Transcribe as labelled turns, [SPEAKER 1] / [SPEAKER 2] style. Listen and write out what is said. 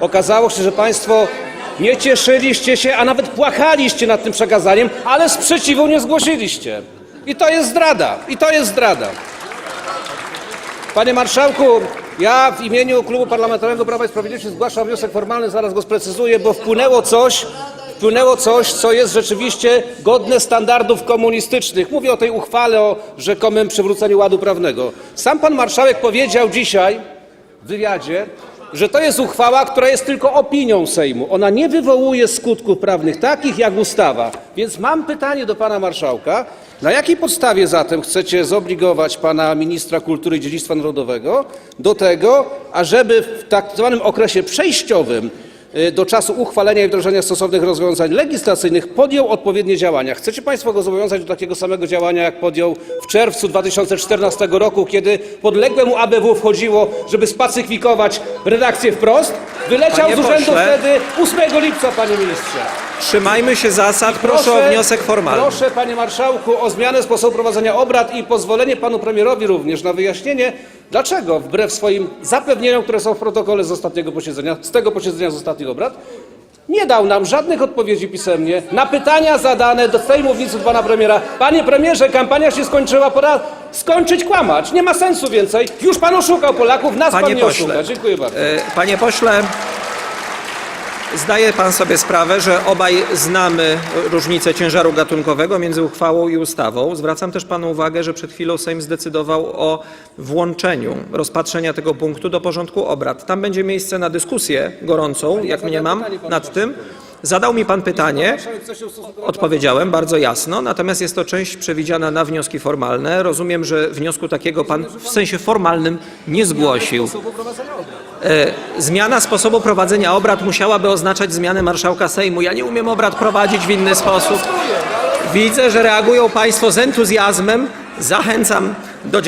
[SPEAKER 1] Okazało się, że Państwo nie cieszyliście się, a nawet płakaliście nad tym przekazaniem, ale sprzeciwu nie zgłosiliście. I to jest zdrada. I to jest zdrada. Panie Marszałku, ja w imieniu Klubu Parlamentarnego Prawa i Sprawiedliwości zgłaszam wniosek formalny, zaraz go sprecyzuję, bo wpłynęło coś, wpłynęło coś, co jest rzeczywiście godne standardów komunistycznych. Mówię o tej uchwale o rzekomym przywróceniu ładu prawnego. Sam pan marszałek powiedział dzisiaj w wywiadzie, że to jest uchwała, która jest tylko opinią Sejmu. Ona nie wywołuje skutków prawnych takich jak ustawa. Więc mam pytanie do pana marszałka. Na jakiej podstawie zatem chcecie zobligować pana ministra kultury i dziedzictwa narodowego do tego, ażeby w tak zwanym okresie przejściowym do czasu uchwalenia i wdrożenia stosownych rozwiązań legislacyjnych podjął odpowiednie działania. Chcecie Państwo go zobowiązać do takiego samego działania, jak podjął w czerwcu 2014 roku, kiedy podległe mu ABW wchodziło, żeby spacyfikować redakcję wprost? Wyleciał
[SPEAKER 2] Panie
[SPEAKER 1] z urzędu
[SPEAKER 2] pośle.
[SPEAKER 1] wtedy 8 lipca, panie ministrze.
[SPEAKER 2] Trzymajmy się zasad. Proszę, o wniosek formalny.
[SPEAKER 1] Proszę, panie marszałku, o zmianę sposobu prowadzenia obrad i pozwolenie panu premierowi również na wyjaśnienie, dlaczego wbrew swoim zapewnieniom, które są w protokole z ostatniego posiedzenia, z tego posiedzenia z ostatnich obrad, nie dał nam żadnych odpowiedzi pisemnie na pytania zadane do tej mównicy od pana premiera. Panie premierze, kampania się skończyła, pora skończyć kłamać. Nie ma sensu więcej. Już pan oszukał Polaków, nas pan
[SPEAKER 2] Panie
[SPEAKER 1] nie
[SPEAKER 2] pośle,
[SPEAKER 1] oszuka. Dziękuję bardzo.
[SPEAKER 2] e, Panie pośle, zdaje pan sobie sprawę, że obaj znamy różnicę ciężaru gatunkowego między uchwałą i ustawą. Zwracam też panu uwagę, że przed chwilą Sejm zdecydował o włączeniu rozpatrzenia tego punktu do porządku obrad. Tam będzie miejsce na dyskusję gorącą, jak mniemam, nad tym. Zadał mi pan pytanie. Odpowiedziałem bardzo jasno, natomiast jest to część przewidziana na wnioski formalne. Rozumiem, że wniosku takiego pan w sensie formalnym nie zgłosił. E, Zmiana sposobu prowadzenia obrad musiałaby oznaczać zmianę marszałka Sejmu. Ja nie umiem obrad prowadzić w inny sposób. Widzę, że reagują państwo z entuzjazmem. Zachęcam do działania.